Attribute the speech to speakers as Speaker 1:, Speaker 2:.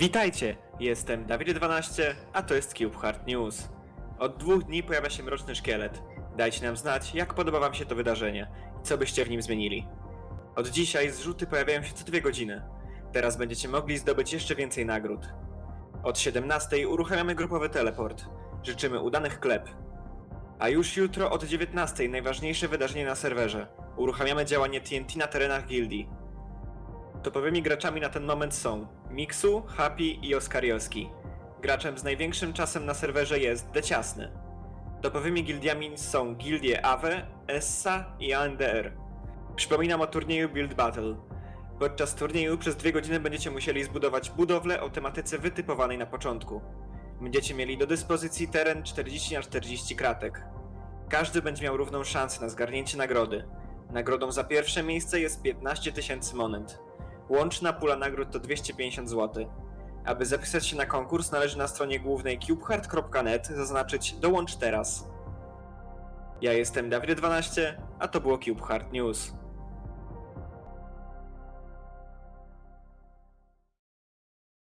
Speaker 1: Witajcie, jestem Dawid12, a to jest Cube Hard News. Od dwóch dni pojawia się Mroczny Szkielet. Dajcie nam znać, jak podoba wam się to wydarzenie i co byście w nim zmienili. Od dzisiaj zrzuty pojawiają się co dwie godziny. Teraz będziecie mogli zdobyć jeszcze więcej nagród. Od 17 uruchamiamy grupowy teleport. Życzymy udanych klep. A już jutro od 19 najważniejsze wydarzenie na serwerze. Uruchamiamy działanie TNT na terenach gildii. Topowymi graczami na ten moment są Miksu, Happy i Oskariowski. Graczem z największym czasem na serwerze jest Deciasny. Topowymi gildiami są gildie AWE, ESSA i ANDR. Przypominam o turnieju Build Battle. Podczas turnieju przez dwie godziny będziecie musieli zbudować budowlę o tematyce wytypowanej na początku. Będziecie mieli do dyspozycji teren 40 na 40 kratek. Każdy będzie miał równą szansę na zgarnięcie nagrody. Nagrodą za pierwsze miejsce jest 15 tysięcy monet. Łączna pula nagród to 250 zł. Aby zapisać się na konkurs należy na stronie głównej cubehard.net zaznaczyć Dołącz teraz. Ja jestem Dawid12, a to było Cube Hard News.